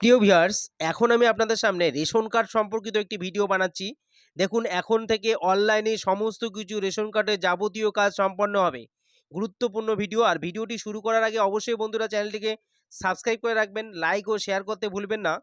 প্রিয় ভিউয়ার্স, এখন আমি আপনাদের সামনে রেশন কার্ড সম্পর্কিত একটি ভিডিও বানাচ্ছি। দেখুন, এখন থেকে অনলাইনে সমস্ত কিছু রেশন কার্ডের যাবতীয় কাজ সম্পন্ন হবে। গুরুত্বপূর্ণ ভিডিও, আর ভিডিওটি শুরু করার আগে অবশ্যই বন্ধুরা চ্যানেলটিকে সাবস্ক্রাইব করে রাখবেন, লাইক ও শেয়ার করতে ভুলবেন না।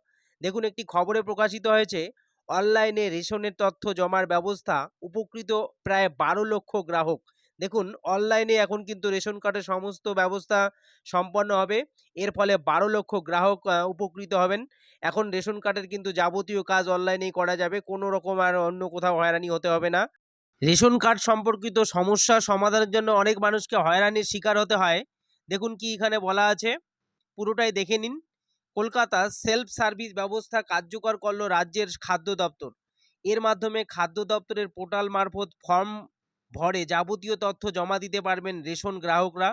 দেখুন, একটি খবরে প্রকাশিত হয়েছে, অনলাইনে রেশনের তথ্য জমার ব্যবস্থা উপকৃত প্রায় বারো লক্ষ গ্রাহক। দেখুন অনলাইনে এখন কিন্তু রেশন কার্ডের সমস্ত ব্যবস্থা সম্পন্ন হবে। এর ফলে বারো লক্ষ গ্রাহক উপকৃত হবেন। এখন রেশন কার্ডের কিন্তু যাবতীয় কাজ অনলাইনেই করা যাবে। কোনো রকম আর অন্য কোথাও হয়রানি হতে হবে না। রেশন কার্ড সম্পর্কিত সমস্যা সমাধানের জন্য অনেক মানুষকে হয়রানির শিকার হতে হয়। দেখুন কি এখানে বলা আছে। পুরোটাই দেখে নিন। কলকাতা সেলফ সার্ভিস ব্যবস্থা কার্যকর করল রাজ্যের খাদ্য দপ্তর। এর মাধ্যমে খাদ্য দপ্তরের পোর্টাল মারফত ফর্ম ভরে যাবতীয় তথ্য জমা দিতে পারবেন রেশন গ্রাহকরা।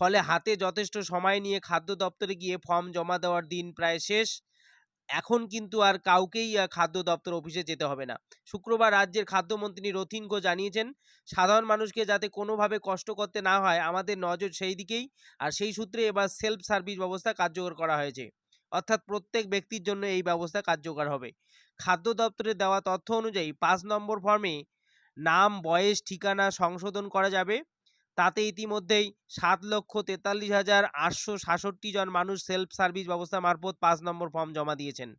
ফলে হাতে যথেষ্ট সময় নিয়ে খাদ্য দপ্তরে গিয়ে ফর্ম জমা দেওয়ার দিন প্রায় শেষ। এখন কিন্তু আর কাউকেই খাদ্য দপ্তর অফিসে যেতে হবে না। শুক্রবার রাজ্যের খাদ্যমন্ত্রী রথিন ঘো জানিয়েছেন, সাধারণ মানুষকে যাতে কোনোভাবে কষ্ট করতে না হয়, আমাদের নজর সেই দিকেই। আর সেই সূত্রে এবার সেলফ সার্ভিস ব্যবস্থা কার্যকর করা হয়েছে। অর্থাৎ প্রত্যেক ব্যক্তির জন্য এই ব্যবস্থা কার্যকর হবে। খাদ্য দপ্তরে দেওয়া তথ্য অনুযায়ী পাঁচ নম্বর ফর্মে নাম, বয়স, ঠিকানা সংশোধন করা যাবে। তাতে ইতিমধ্যেই সাত লক্ষ তেতাল্লিশ হাজার আটশো সাতষট্টি জন মানুষ সেলফ সার্ভিস ব্যবস্থা মারফত পাঁচ নম্বর ফর্ম জমা দিয়েছেন।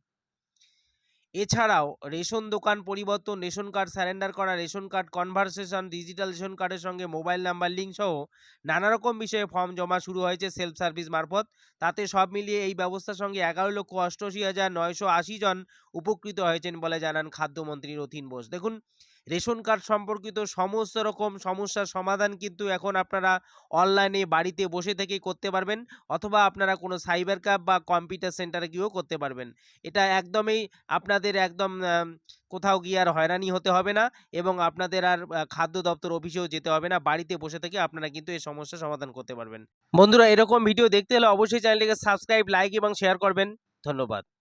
এছাড়াও রেশন দোকান পরিবর্তন, রেশন কার্ড স্যারেন্ডার করা, ration card conversation digital ration কার্ডের সঙ্গে মোবাইল নাম্বার লিঙ্ক সহ নানা রকম বিষয়ে ফর্ম জমা শুরু হয়েছে সেলফ সার্ভিস মারফত। তাতে সব মিলিয়ে এই ব্যবস্থার সঙ্গে এগারো লক্ষ অষ্টআশি হাজার নয়শো আশি জন উপকৃত হয়েছেন বলে জানান খাদ্যমন্ত্রী রথিন বোস। দেখুন রেশন কার্ড সম্পর্কিত সমস্ত রকম সমস্যার সমাধান কিন্তু এখন আপনারা অনলাইনে বাড়িতে বসে থেকেই করতে পারবেন অথবা আপনারা কোনো সাইবার ক্যাফ বা কম্পিউটার সেন্টারে গিয়েও করতে পারবেন। এটা একদমই আপনাদের একদম কোথাও গিয়ে আর হয়রানি হতে হবে না এবং আপনাদের আর খাদ্য দপ্তর অফিসেও যেতে হবে না। বাড়িতে বসে থেকে আপনারা কিন্তু এই সমস্যার সমাধান করতে পারবেন। বন্ধুরা, এরকম ভিডিও দেখতে হলে অবশ্যই চ্যানেলটিকে সাবস্ক্রাইব লাইক এবং শেয়ার করবেন। ধন্যবাদ।